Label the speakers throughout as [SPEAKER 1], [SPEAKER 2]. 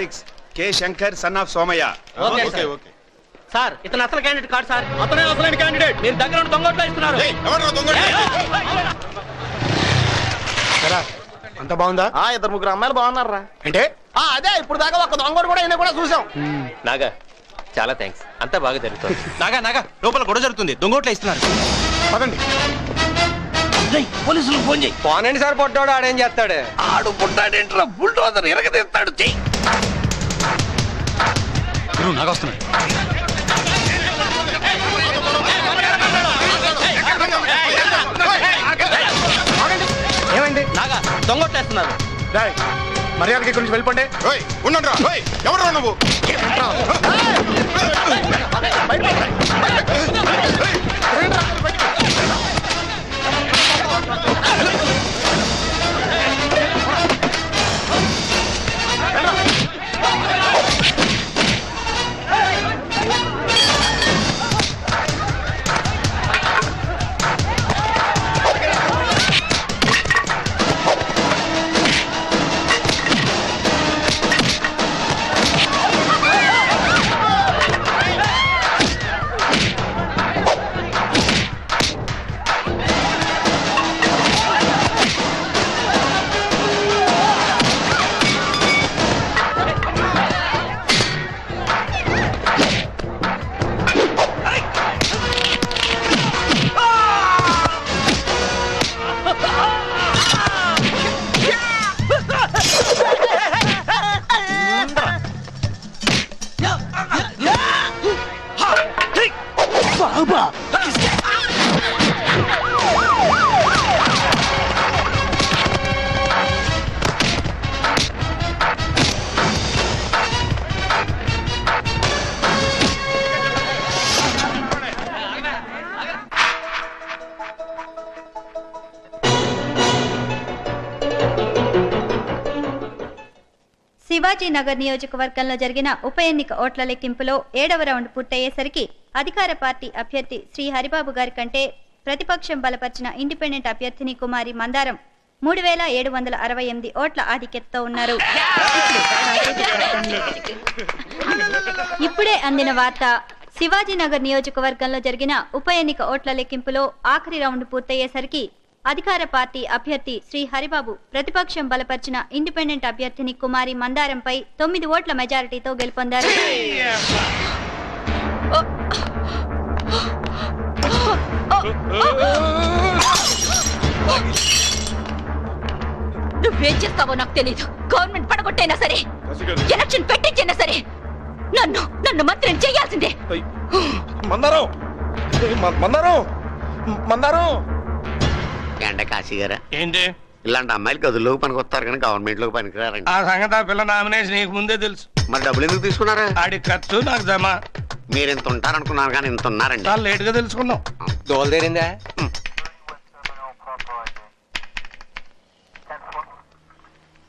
[SPEAKER 1] Six K. Shankar son of Somayya.
[SPEAKER 2] Okay
[SPEAKER 3] okay
[SPEAKER 2] sir.
[SPEAKER 3] Okay.
[SPEAKER 2] Sir ఇతను అసలు candidate కాదు sir. అతనే అసలైన క్యాండిడేట్ మీరు దగ్గర ఉండి దొంగోట్లు ఇస్తున్నారు
[SPEAKER 1] అంత బాగుందా?
[SPEAKER 2] ఆ ఇద్దరు ముగ్గురు అమ్మాయిలు బాగున్నారా
[SPEAKER 1] అంటే?
[SPEAKER 2] ఆ అదే ఇప్పుడు దాకా ఒక దొంగోడు కూడా అయినా కూడా చూసాం.
[SPEAKER 4] నాగా చాలా థ్యాంక్స్ అంతా బాగా జరుగుతుంది.
[SPEAKER 5] నాగా నాగా లోపల గొడవ జరుగుతుంది. దొంగోట్లు ఇస్తున్నారు.
[SPEAKER 1] పదండి.
[SPEAKER 2] పోలీసులు ఫోన్ చేయి.
[SPEAKER 4] పోనండి సార్ పొట్టాడు ఆడేం చేస్తాడు?
[SPEAKER 2] ఆడు పుట్టాడేంట్రా బుల్డోజర్ ఎరగదీస్తాడు చెయ్యి
[SPEAKER 5] నాగా వస్తున్నాడు
[SPEAKER 1] ఏమైంది?
[SPEAKER 2] నాగా దొంగొట్టేస్తున్నారు.
[SPEAKER 1] డాయ్ మర్యాదకి నుంచి వెళ్ళిపోండి.
[SPEAKER 3] ఓయ్ ఉండండిరా. ఓయ్ ఎవడ్రా నువ్వు?
[SPEAKER 6] నగర్ నియోజకవర్గంలో జరిగిన ఉప ఎన్నిక ఓట్ల లెక్కింపులో ఏడవ రౌండ్ పూర్తయ్యేసరికి అధికార పార్టీ అభ్యర్థి శ్రీ హరిబాబు గారి కంటే ప్రతిపక్షం బలపరిచిన ఇండిపెండెంట్ అభ్యర్థిని కుమారి మందారం మూడు వేల ఏడు వందల అరవై ఎనిమిది ఓట్ల ఆధిక్యతతో ఉన్నారు. ఇప్పుడే అందిన వార్త శివాజీనగర్ నియోజకవర్గంలో జరిగిన ఉప ఎన్నిక ఓట్ల లెక్కింపులో ఆఖరి రౌండ్ పూర్తయ్యేసరికి అధికార పార్టీ అభ్యర్థి శ్రీ హరిబాబు ప్రతిపక్షం బలపరిచిన ఇండిపెండెంట్ అభ్యర్థిని కుమారి మందారంపై తొమ్మిది ఓట్ల మెజారిటీతో గెలుపొందారు.
[SPEAKER 7] నువ్వేం చేస్తావో నాకు తెలీదు. గవర్నమెంట్ పడగొట్టైనా సరే ఎలక్షన్ పెట్టించైనా సరే నన్ను నన్ను మంత్రిని చేయాల్సిందే.
[SPEAKER 2] మందారం! మందారం! మందారం!
[SPEAKER 8] ఎండ కాశీ గారా?
[SPEAKER 5] ఏంటి?
[SPEAKER 8] ఇలాంటి అమ్మాయిలు గదుల్లోకి పనికొస్తారు కానీ గవర్నమెంట్లోకి పనికిరారండి.
[SPEAKER 5] ఆ సంగతి ఆ పిల్ల నామినేషన్ నీకు ముందే తెలుసు.
[SPEAKER 8] మరి డబ్బులు ఎందుకు తీసుకున్నారా?
[SPEAKER 5] ఆడి ఖర్చు నాకు జమ.
[SPEAKER 8] మీరు ఇంత ఉంటారనుకున్నారు కానీ ఇంత ఉన్నారండి.
[SPEAKER 5] చాలా లేట్గా తెలుసుకున్నాం.
[SPEAKER 4] దోలు తీరిందా?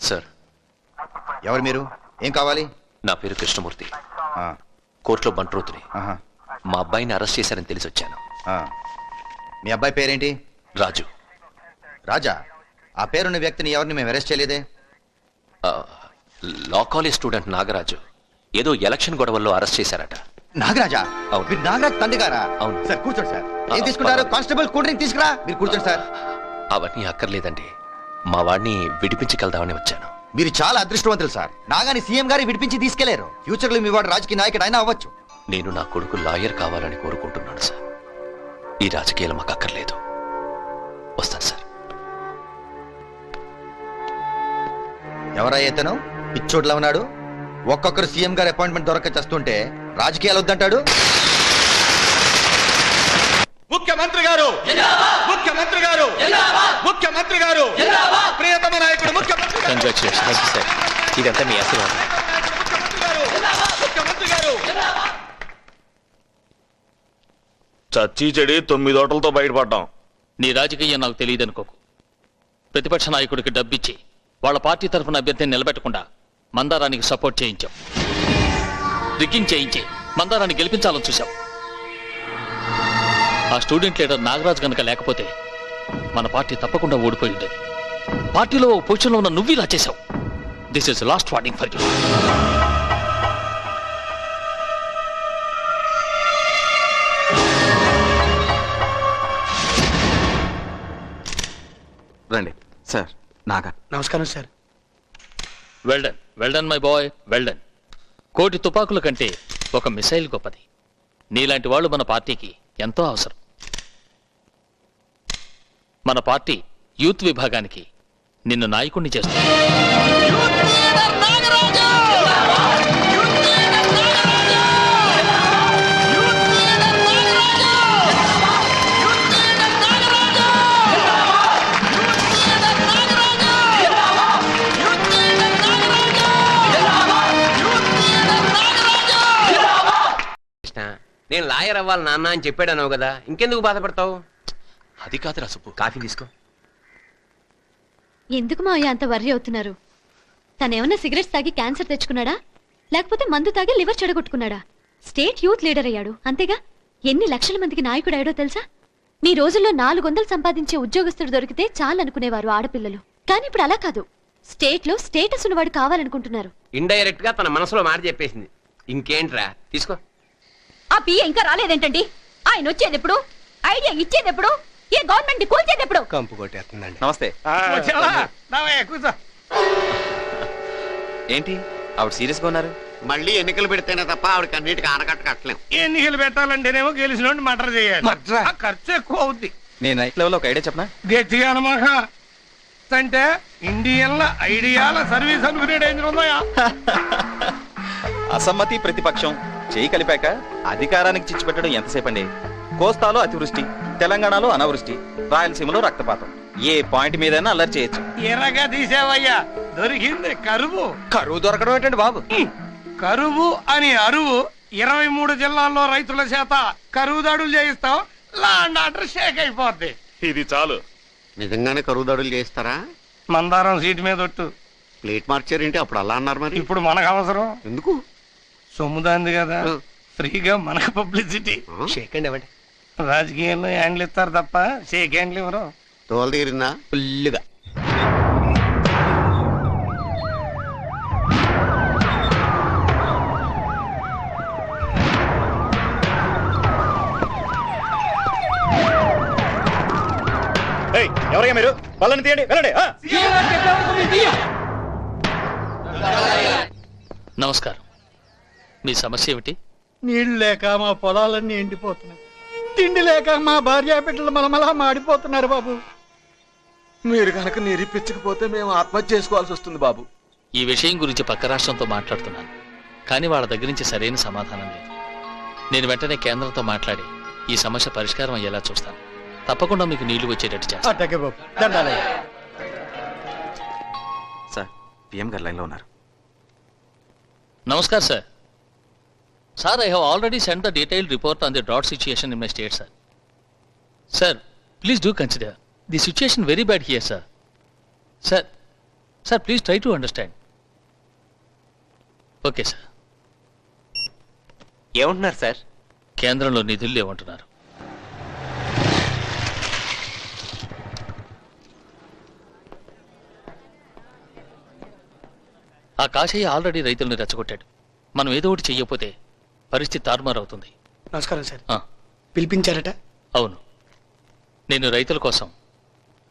[SPEAKER 9] సార్.
[SPEAKER 10] ఎవరు మీరు? ఏం కావాలి?
[SPEAKER 9] నా పేరు కృష్ణమూర్తి.
[SPEAKER 10] ఆ,
[SPEAKER 9] కోర్టులో బంట్రోతుని
[SPEAKER 10] ఆహా,
[SPEAKER 9] మా అబ్బాయిని అరెస్ట్ చేశారని తెలిసి వచ్చాను
[SPEAKER 10] ఆ. మీ అబ్బాయి పేరేంటి?
[SPEAKER 9] రాజు.
[SPEAKER 10] రాజా ఆ పేరున్న వ్యక్తిని ఎవరిని మేము అరెస్ట్ చేయలేదే?
[SPEAKER 9] ఆ, లా కాలేజ్ స్టూడెంట్ నాగరాజు ఏదో ఎలక్షన్ గొడవల్లో అరెస్ట్ చేశారట.
[SPEAKER 10] నాగరాజా?
[SPEAKER 9] అవును.
[SPEAKER 10] మీరు నాగరాజ్ తండ్రి గారా
[SPEAKER 9] అవును.
[SPEAKER 10] సార్ కూర్చోండి సార్. ఏం తీసుకుంటారు. కానిస్టేబుల్ కూల్ డ్రింక్ తీసుకురా. మీరు కూర్చోండి సార్.
[SPEAKER 9] అవన్నీ అక్కర్లేదండి. మా వాడిని విడిపించగలదామని వచ్చాను.
[SPEAKER 10] మీరు చాలా అదృష్టవంతులు సార్. నాగాని సీఎం గారి విడిపించి తీసుకెళ్ళారు. ఫ్యూచర్లో మీ వాడు రాజకీయ నాయకుడు అయినా అవ్వచ్చు.
[SPEAKER 9] నేను నా కొడుకు లాయర్ కావాలని కోరుకుంటున్నాను సార్. ఈ రాజకీయాలు మాకు అక్కర్లేదు.
[SPEAKER 10] ఎవరా ఇతను పిచ్చోడ్లా ఉన్నాడు. ఒక్కొక్కరు సీఎం గారి అపాయింట్మెంట్ దొరక చేస్తుంటే రాజకీయాలు వద్దంటాడు?
[SPEAKER 3] ముఖ్యమంత్రి గారు! ముఖ్యమంత్రి గారు! ముఖ్యమంత్రి గారు! ప్రియతమ నాయకుడు ముఖ్యమంత్రి
[SPEAKER 9] ఇదంతా మీ ఆశీర్వాదం.
[SPEAKER 3] ముఖ్యమంత్రి గారు! ముఖ్యమంత్రి గారు
[SPEAKER 2] చచ్చి చెడి తొమ్మిది ఓటలతో బయటపడ్డాం.
[SPEAKER 11] నీ రాజకీయం నాకు తెలియదనుకోకు. ప్రతిపక్ష నాయకుడికి డబ్బిచ్చి వాళ్ళ పార్టీ తరఫున అభ్యర్థిని నిలబెట్టకుండా మందారానికి సపోర్ట్ చేయించాం. రిగ్గింగ్ చేయించి మందారాన్ని గెలిపించాలని చూశాం. ఆ స్టూడెంట్ లీడర్ నాగరాజు గనక లేకపోతే మన పార్టీ తప్పకుండా ఓడిపోయి ఉండేది. పార్టీలో ఓ పొజిషన్లో ఉన్న నువ్వు ఇలా చేశావు. This is last warning for you
[SPEAKER 3] రండి సార్. నాగా.
[SPEAKER 1] నమస్కారం sir.
[SPEAKER 11] Well done well done my boy well done. కోటి తుపాకుల కంటే ఒక మిసైల్ గొప్పది. నీలాంటి వాళ్ళు మన పార్టీకి ఎంతో అవసరం. మన పార్టీ యూత్ విభాగానికి నిన్ను నాయకుణ్ణి చేస్తుంది.
[SPEAKER 4] నేను లాయర్ అవ్వాలి నాన్న అని చెప్పాడన్నావు కదా ఇంకెందుకు బాధపడతావు?
[SPEAKER 9] అది కాదురా సుబ్బు.
[SPEAKER 4] కాఫీ తీసుకో.
[SPEAKER 7] ఎందుకు మావయ్య అంత వర్రీ అవుతున్నారు? తనేమన్నా సిగరెట్స్ తాగి క్యాన్సర్ తెచ్చుకున్నాడా? లేకపోతే మందు తాగి లివర్ చెడగొట్టుకున్నాడా? స్టేట్ యూత్ లీడర్ అయ్యాడు అంతేగా? ఎన్ని లక్షల మందికి నాయకుడు అయ్యాడో తెలుసా? మీ రోజుల్లో నాలుగు వందలు సంపాదించే ఉద్యోగస్తుడు దొరికితే చాలనుకునేవారు ఆడపిల్లలు. కానీ ఇప్పుడు అలా కాదు. స్టేట్లో స్టేటస్ ఉన్నవాడు కావాలనుకుంటున్నారు.
[SPEAKER 4] ఇండైరెక్ట్గా తన మనసులో మాట చెప్పేసింది. ఇంకేంట్రా? తీసుకో.
[SPEAKER 7] ఆ పిఏ ఇంకా రాలేదేంటండి? ఆయన వచ్చేది ఎప్పుడు ఐడియా ఇచ్చేది ఎప్పుడు ఏ గవర్నమెంట్ కూల్చేది ఎప్పుడు
[SPEAKER 1] కంపు కొట్టేస్తుందండి.
[SPEAKER 3] నమస్తే.
[SPEAKER 5] కూర్చో.
[SPEAKER 3] ఏంటి? ఆవిడ సీరియస్గా ఉన్నారు?
[SPEAKER 8] మళ్ళీ ఎన్నికలు పెడితేనే తప్ప ఆవిడకి అన్నిటికీ ఆనకట్ట కట్టలేం.
[SPEAKER 5] ఎన్నికలు పెట్టాలంటేనేమో గెలిచినోడిని మటర్ చేయాలి. ఆ ఖర్చు ఎక్కువ అవుద్ది.
[SPEAKER 3] నేను నైట్ లెవెల్ ఒక ఐడియా చెప్పనా?
[SPEAKER 5] గట్టిగా అనమాక. అంటే ఇండియన్ల ఐడియాల సర్వీస్ అనుకునే డేంజర్ ఉందయా
[SPEAKER 3] అసమ్మతి ప్రతిపక్షం. చేయి కలిపాక అధికారానికి చిచ్చు పెట్టడం ఎంతసేపు అండి కోస్తాలో అతివృష్టి తెలంగాణలో అనావృష్టి రాయలసీమలో రక్తపాతం. ఏ పాయింట్ మీదైనా అల్లరి చేయొచ్చు.
[SPEAKER 5] ఎర్రగా తీసావయ్యా. దొరికింది కరువు.
[SPEAKER 3] కరువు దొరకడం ఏంటండి బాబు?
[SPEAKER 5] కరువు అని అరువు ఇరవై మూడు జిల్లాల్లో రైతుల చేత కరువు దాడులు చేయిస్తాం. లాండ్ ఆర్డర్ షేక్ అయిపోద్ది.
[SPEAKER 3] ఇది చాలు.
[SPEAKER 8] నిజంగానే కరువు దాడులు చేస్తారా
[SPEAKER 5] మందారం సీటు మీద ఒట్టు.
[SPEAKER 8] ప్లేట్ మార్చారేంటి? అప్పుడు అలా అన్నారు మరి.
[SPEAKER 5] ఇప్పుడు మనకు అవసరం.
[SPEAKER 8] ఎందుకు?
[SPEAKER 5] సొమ్ముదాంది కదా. ఫ్రీగా మనకు పబ్లిసిటీ.
[SPEAKER 8] ఆ?
[SPEAKER 1] షేకండి ఇవ్వండి.
[SPEAKER 5] రాజకీయాల్లో హ్యాండ్లు ఇస్తారు తప్ప షేక్ హ్యాండ్లు ఇవ్వరు.
[SPEAKER 8] తోలు తీరిందా?
[SPEAKER 3] ఫుల్లుగా. ఎవరయ్యా మీరు? వాళ్ళని తీయండి. వెళ్ళండి. ఆ.
[SPEAKER 11] నమస్కారం. మీ సమస్య ఏమిటి?
[SPEAKER 1] నీళ్ళు లేక మా పొలాలన్నీ ఎండిపోతున్నాయి. తిండి లేక మా భార్య బిడ్డలు మలమలా మాడిపోతున్నారు బాబు.
[SPEAKER 3] మీరు కనుక నిరూపించకపోతే మేము ఆత్మహత్య చేసుకోవాల్సి వస్తుంది బాబు.
[SPEAKER 11] ఈ విషయం గురించి పక్క రాష్ట్రంతో మాట్లాడుతున్నాను. కానీ వాళ్ళ దగ్గర నుంచి సరైన సమాధానం లేదు. నేను వెంటనే కేంద్రంతో మాట్లాడి ఈ సమస్య పరిష్కారం అయ్యేలా చూస్తాను. తప్పకుండా మీకు నీళ్ళు వచ్చేటట్టు చేస్తాను.
[SPEAKER 1] అట్టకే బాబు. దండాలయ్య.
[SPEAKER 3] సార్ పిఎం గారు లైన్లో ఉన్నారు.
[SPEAKER 11] Namaskar sir. Sir I have already send the detail report on the drought situation in my state sir sir please do consider the situation very bad here sir sir sir please try to understand okay sir
[SPEAKER 4] ఏమంటున్నారు sir
[SPEAKER 11] కేంద్రంలో నిధులు లేవంటున్నారు. ఆ Kasaiah already రైతులను రెచ్చగొట్టాడు. మనం ఏదో ఒకటి చెయ్యకపోతే పరిస్థితి తారుమారు అవుతుంది
[SPEAKER 1] నమస్కారం సార్.
[SPEAKER 11] ఆ,
[SPEAKER 1] పిలిపించారట?
[SPEAKER 11] అవును. నేను రైతుల కోసం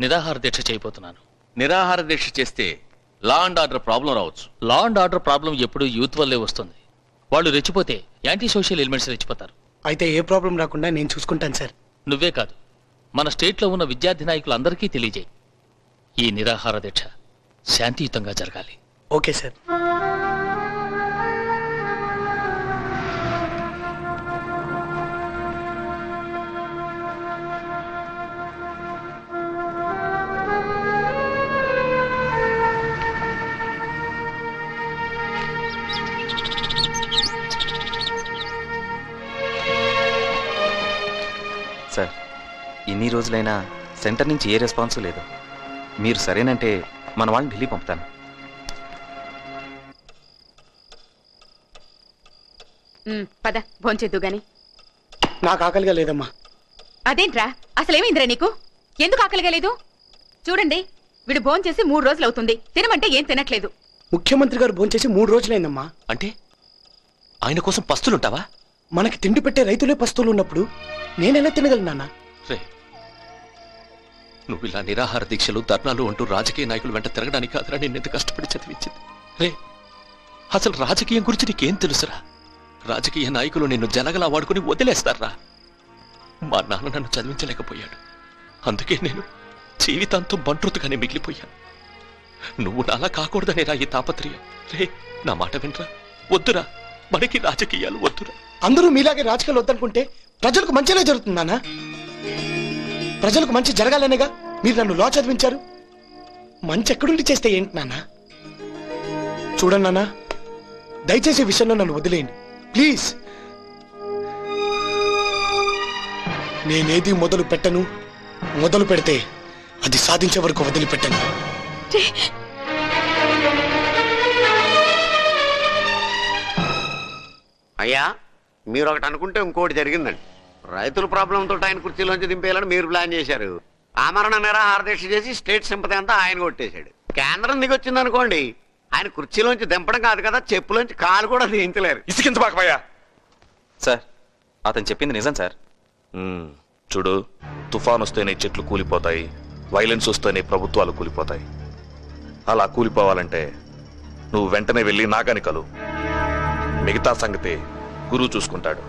[SPEAKER 11] నిరాహార దీక్ష చేయబోతున్నాను.
[SPEAKER 9] నిరాహార దీక్ష చేస్తే లా అండ్ ఆర్డర్ ప్రాబ్లం రావచ్చు.
[SPEAKER 11] లా అండ్ ఆర్డర్ ప్రాబ్లం ఎప్పుడూ యూత్ వల్లే వస్తుంది. వాళ్ళు రెచ్చిపోతే యాంటీ సోషల్ ఎలిమెంట్స్ రెచ్చిపోతారు.
[SPEAKER 1] అయితే ఏ ప్రాబ్లం రాకుండా నేను చూసుకుంటాను సార్.
[SPEAKER 11] నువ్వే కాదు మన స్టేట్లో ఉన్న విద్యార్థి నాయకులందరికీ తెలియజేయి. ఈ నిరాహార దీక్ష శాంతియుతంగా జరగాలి.
[SPEAKER 1] Okay sir.
[SPEAKER 3] ఇన్ని రోజులైనా సెంటర్ నుంచి ఏ రెస్పాన్స్ లేదు. మీరు సరేనంటే మన వాళ్ళని ఢిల్లీ పంపుతాను.
[SPEAKER 7] పద భోంచేద్దు గాని.
[SPEAKER 1] నాకు ఆకలిగా లేదమ్మా.
[SPEAKER 7] అదేంట్రా? అసలేమైందిరా నీకు? ఎందుకు ఆకలిగా లేదు? చూడండి వీడు భోంచేసి మూడు రోజులు అవుతుంది. తినమంటే ఏం తినట్లేదు.
[SPEAKER 1] ముఖ్యమంత్రి గారు భోంచేసి మూడు రోజులైందమ్మా.
[SPEAKER 9] అంటే? ఆయన కోసం పస్తులుంటావా?
[SPEAKER 1] మనకి తిండి పెట్టే రైతులే పస్తులు ఉన్నప్పుడు నేనెలా తినగలను నాన్న?
[SPEAKER 9] రే నువ్వు ఇలా నిరాహార దీక్షలు ధర్నాలు అంటూ రాజకీయ నాయకులు వెంట తిరగడానికి కాదురా. నేను కష్టపడి చదివించింది. రే అసలు రాజకీయం గురించి నీకేం తెలుసురా? రాజకీయ నాయకులు నిన్ను జనగలా వాడుకుని వదిలేస్తారా? మా నాన్న నన్ను చదివించలేకపోయాడు. అందుకే నేను జీవితాంతం బంట్రుతుగానే మిగిలిపోయాను. నువ్వు నాలా కాకూడదనేరా ఈ తాపత్రయం. రే నా మాట వినరా? వద్దురా. మనకి రాజకీయాలు వద్దురా.
[SPEAKER 1] అందరూ మీలాగే రాజకీయాలు వద్దనుకుంటే ప్రజలకు మంచిగా జరుగుతుందానా ప్రజలకు మంచి జరగాలనేగా మీరు నన్ను లా చదివించారు. మంచి ఎక్కడుండి చేస్తే ఏంటి నాన్న? చూడండి నాన్న దయచేసి విషయంలో నన్ను వదిలేయండి. ప్లీజ్. నేనేది మొదలు పెట్టను మొదలు పెడితే అది సాధించే వరకు వదిలిపెట్టను.
[SPEAKER 8] అయ్యా మీరు ఒకటి అనుకుంటే ఇంకోటి జరిగిందండి. రైతుల ప్రాబ్లంతో ఆయన కుర్చీలోంచి దింపేయాలని మీరు ప్లాన్ చేశారు. ఆమరణ నిరాహార దీక్ష చేసి స్టేట్ సింపతి అంతా ఆయన కొట్టేశాడు. కేంద్రం దిగొచ్చింది అనుకోండి ఆయన కుర్చీలోంచి దింపడం కాదు కదా చెప్పులోంచి కాలు కూడా దించలేరు.
[SPEAKER 3] ఇసికించబాకపోయా సార్ అతను చెప్పింది నిజం సార్.
[SPEAKER 12] చూడు తుఫాన్ వస్తేనే చెట్లు కూలిపోతాయి వైలెన్స్ వస్తేనే ప్రభుత్వాలు కూలిపోతాయి. అలా కూలిపోవాలంటే నువ్వు వెంటనే వెళ్ళి నాగని కలు. మిగతా సంగతి గురువు చూసుకుంటాడు.